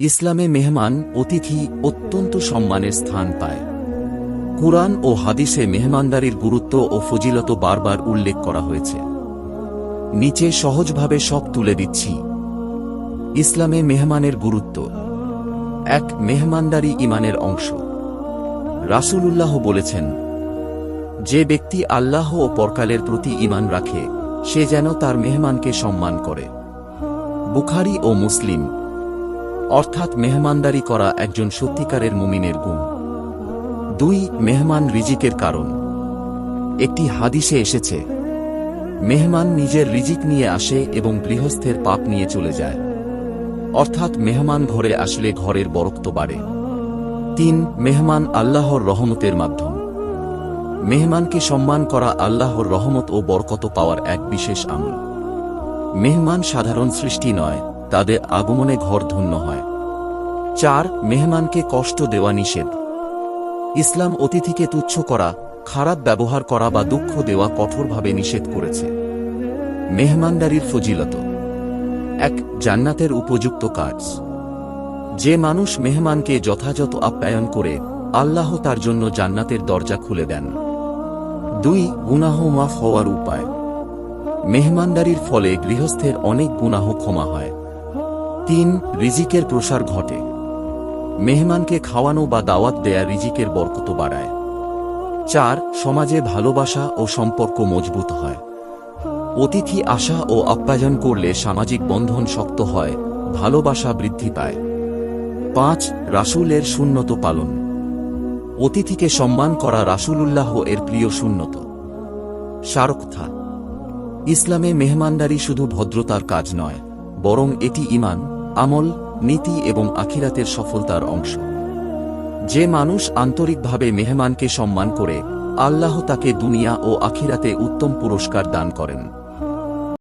ইসলামে মেহমান অতিথি অত্যন্ত সম্মানের স্থান পায়। কুরআন ও হাদিসে মেহমানদারির গুরুত্ব ও ফজিলত বারবার উল্লেখ করা হয়েছে। নিচে সহজভাবে সব তুলে দিচ্ছি। ইসলামে মেহমানের গুরুত্ব। এক মেহমানদারি ইমানের অংশ। রাসূলুল্লাহ বলেছেন, যে ব্যক্তি আল্লাহ ও পরকালের প্রতি ঈমান রাখে, সে যেন তার মেহমানকে সম্মান করে। বুখারি ও মুসলিম অর্থাৎ মেহমানদারি করা একজন সত্যিকারের মুমিনের গুণ। দুই, মেহমান রিজিকের কারণ। একটি হাদিসে এসেছে, মেহমান নিজের রিজিক নিয়ে আসে এবং গৃহস্থের পাপ নিয়ে চলে যায়। অর্থাৎ মেহমান ঘরে আসলে ঘরের বরক্ত বাড়ে। তিন, মেহমান আল্লাহর রহমতের মাধ্যম। মেহমানকে সম্মান করা আল্লাহর রহমত ও বরকত পাওয়ার এক বিশেষ আমল। মেহমান সাধারণ সৃষ্টি নয় তাদের আগমনে ঘর ধন্য হয়। চার, মেহমানকে কষ্ট দেওয়া নিষেধ। ইসলাম অতিথিকে তুচ্ছ করা, খারাপ ব্যবহার করা বা দুঃখ দেওয়া কঠোরভাবে নিষেধ করেছে। মেহমানদারির ফজিলত। এক, জান্নাতের উপযুক্ত কাজ। যে মানুষ মেহমানকে যথাযথ আপ্যায়ন করে, আল্লাহ তার জন্য জান্নাতের দরজা খুলে দেন। দুই, গুনাহ মাফ হওয়ার উপায়। মেহমানদারির ফলে গৃহস্থের অনেক গুনাহ ক্ষমা হয়। তিন, রিজিকের প্রসার ঘটে। মেহমানকে খাওয়ানো বা দাওয়াত দেয়া রিজিকের বরকত বাড়ায়। চার, সমাজে ভালোবাসা ও সম্পর্ক মজবুত হয়। অতিথি আশা ও আপ্যায়ন করলে সামাজিক বন্ধন শক্ত হয়, ভালোবাসা বৃদ্ধি পায়। পাঁচ, রাসূলের শূন্যত পালন। অতিথিকে সম্মান করা রাসূলুল্লাহ এর প্রিয় শূন্যত সারকথা। ইসলামে মেহমানদারি শুধু ভদ্রতার কাজ নয়, বরং এটি ইমান আমল, নীতি এবং আখিরাতের সফলতার অংশ। যে মানুষ আন্তরিকভাবে মেহমানকে সম্মান করে, আল্লাহ তাকে দুনিয়া ও আখিরাতে উত্তম পুরস্কার দান করেন।